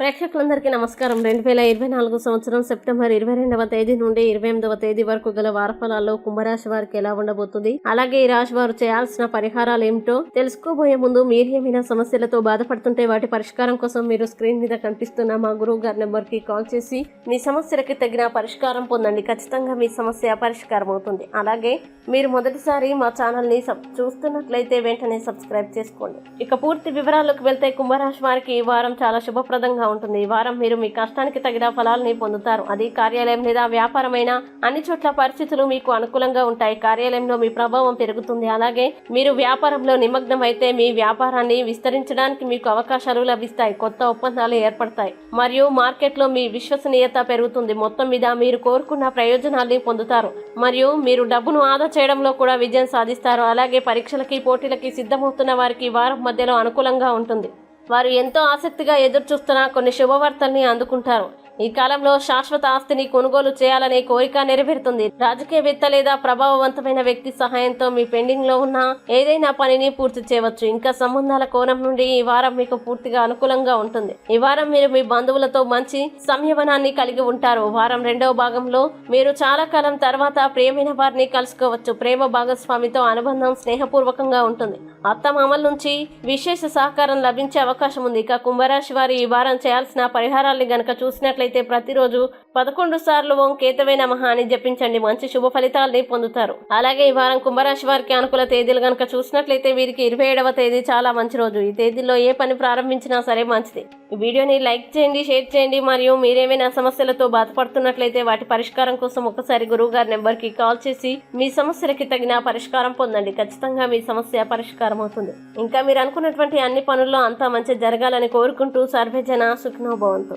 ప్రేక్షకులందరికీ నమస్కారం. రెండు వేల ఇరవై నాలుగు సంవత్సరం సెప్టెంబర్ ఇరవై రెండవ తేదీ నుండి ఇరవై ఎనిమిదవ తేదీ వరకు గల వారఫలాల్లో కుంభరాశి వారికి ఎలా ఉండబోతుంది? అలాగే ఈ రాశి వారు చేయాల్సిన పరిహారాలు ఏమిటో తెలుసుకోబోయే ముందు మీరు ఏమైనా సమస్యలతో బాధపడుతుంటే వాటి పరిష్కారం కోసం మీరు స్క్రీన్ మీద కనిపిస్తున్న మా గురువు గారి నెంబర్కి కాల్ చేసి మీ సమస్యలకి తగిన పరిష్కారం పొందండి. ఖచ్చితంగా మీ సమస్య పరిష్కారం అవుతుంది. అలాగే మీరు మొదటిసారి మా ఛానల్ని సబ్ చూస్తున్నట్లయితే వెంటనే సబ్స్క్రైబ్ చేసుకోండి. ఇక పూర్తి వివరాల్లోకి వెళ్తే కుంభరాశి వారికి ఈ వారం చాలా శుభప్రదంగా ఉంటుంది. ఈ వారం మీరు మీ కష్టానికి తగిన ఫలాలని పొందుతారు. అది కార్యాలయం లేదా వ్యాపారమైన అన్ని చోట్ల పరిస్థితులు మీకు అనుకూలంగా ఉంటాయి. కార్యాలయంలో మీ ప్రభావం పెరుగుతుంది. అలాగే మీరు వ్యాపారంలో నిమగ్నం అయితే మీ వ్యాపారాన్ని విస్తరించడానికి మీకు అవకాశాలు లభిస్తాయి. కొత్త ఒప్పందాలు ఏర్పడతాయి. మరియు మార్కెట్లో మీ విశ్వసనీయత పెరుగుతుంది. మొత్తం మీద మీరు కోరుకున్న ప్రయోజనాల్ని పొందుతారు. మరియు మీరు డబ్బును ఆదా చేయడంలో కూడా విజయం సాధిస్తారు. అలాగే పరీక్షలకి పోటీలకి సిద్ధమవుతున్న వారికి వారం మధ్యలో అనుకూలంగా ఉంటుంది. వారు ఎంతో ఆసక్తిగా ఎదురు చూస్తున్న కొన్ని శుభవార్తల్ని అందుకుంటారు. ఈ కాలంలో శాశ్వత ఆస్తిని కొనుగోలు చేయాలనే కోరిక నెరవేరుతుంది. రాజకీయవేత్త లేదా ప్రభావవంతమైన వ్యక్తి సహాయంతో మీ పెండింగ్లో ఉన్న ఏదైనా పనిని పూర్తి చేయవచ్చు. ఇంకా సంబంధాల కోణం నుండి ఈ వారం మీకు పూర్తిగా అనుకూలంగా ఉంటుంది. ఈ వారం మీరు మీ బంధువులతో మంచి సంయమనాన్ని కలిగి ఉంటారు. వారం రెండవ భాగంలో మీరు చాలా కాలం తర్వాత ప్రియమైన వారిని కలుసుకోవచ్చు. ప్రేమ భాగస్వామితో అనుబంధం స్నేహపూర్వకంగా ఉంటుంది. అత్తమామల నుంచి విశేష సహకారం లభించే అవకాశం ఉంది. ఇక కుంభరాశి వారి ఈ వారం చేయాల్సిన పరిహారాల్ని గనక చూసినట్లయితే ప్రతిరోజు పదకొండు సార్లు ఓం కేతవే నమః అని జపించండి. మంచి శుభ ఫలితాల్ని పొందుతారు. అలాగే ఈ వారం కుంభరాశి వారికి అనుకూల తేదీలు గనక చూసినట్లయితే వీరికి ఇరవై ఏడవ తేదీ చాలా మంచి రోజు. ఈ తేదీలో ఏ పని ప్రారంభించినా సరే మంచిది. ఈ వీడియోని లైక్ చేయండి షేర్ చేయండి. మరియు మీరేమైనా సమస్యలతో బాధపడుతున్నట్లయితే వాటి పరిష్కారం కోసం ఒకసారి గురువు గారి నెంబర్కి కాల్ చేసి మీ సమస్యలకి తగిన పరిష్కారం పొందండి. ఖచ్చితంగా మీ సమస్య పరిష్కారం అవుతుంది. ఇంకా మీరు అనుకున్నటువంటి అన్ని పనుల్లో అంతా మంచి జరగాలని కోరుకుంటూ సర్వజన సుఖ్నోభవంతో